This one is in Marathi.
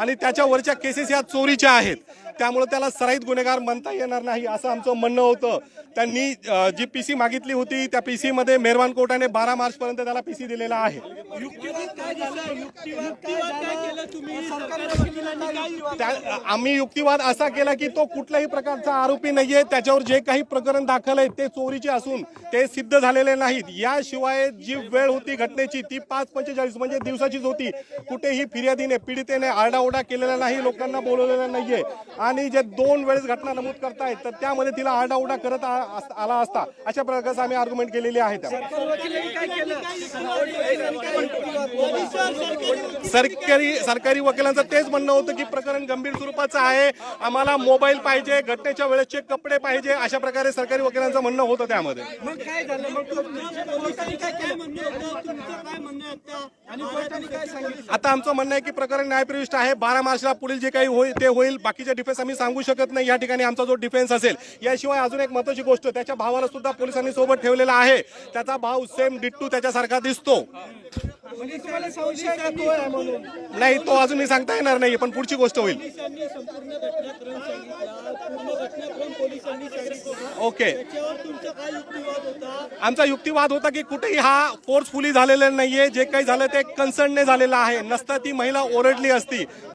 आणि त्याच्यावरच्या केसेस या चोरीच्या आहेत. त्यामुळे त्याला सराईत गुन्हेगार म्हणता येणार नाही असं आमचं म्हणणं होतं. त्यांनी जी पी सी मागितली होती त्या पी सी मध्ये कोर्टाने बारा मार्च पर्यंत त्याला पी सी दिलेला आहे. आम्ही युक्तिवाद असा केला की तो कुठल्याही प्रकारचा आरोपी नाहीये. त्याच्यावर जे काही प्रकरण दाखल आहे ते चोरीचे असून ते सिद्ध झालेले नाहीत. याशिवाय जी वेळ होती घटनेची ती पाच पंचेचाळीस म्हणजे दिवसाचीच होती. कुठेही फिर्यादीने पीडितेने आरडाओरडा केलेला नाही लोकांना बोलवलेलं नाहीये. आणि जे दोन वेळेस घटना नमूद करतायत तर त्यामध्ये तिला आरडाओरडा करत आला असता. अशा प्रकारचं आम्ही आर्ग्युमेंट केलेली आहे त्या सरकारी सरकारी वकिलांचं तेच म्हणणं होतं की प्रकरण गंभीर स्वरूपाचं आहे. आम्हाला मोबाईल पाहिजे घटनेच्या वेळेसचे कपडे पाहिजे अशा प्रकारे सरकारी वकिलांचं म्हणणं होतं त्यामध्ये. आता आमचं म्हणणं आहे की प्रकरण न्यायप्रविष्ट आहे. बारा मार्चला पुढील जे काही होईल ते होईल. बाकीचे डिफेन्स आम्ही सांगू शकत नाही. या ठिकाणी आमचा जो डिफेन्स असेल याशिवाय अजून एक महत्वाची गोष्ट त्याच्या भावाला सुद्धा पोलिसांनी सोबत ठेवलेला आहे. त्याचा भाव सेम डिट्टू त्याच्यासारखा दिसतो. म्हणजे तुम्हाला संशय आहे का? तो आहे म्हणून. नाही तो अजून मी सांगता येणार नाही पण पुढची गोष्ट होईल. पोलिसांनी संपूर्ण घटनाक्रम सांगितला. पूर्ण घटनाक्रम पोलिसांनी सांगितलं. ओके. त्याच्यावर तुमचा काय युक्तिवाद होता? आमचा युक्तिवाद होता की कुठेही हा फोर्सफुली झालेला नाहीये. जे काही झालं ते कन्सर्नने झालेलं आहे. नसता ती महिला ओरडली असती.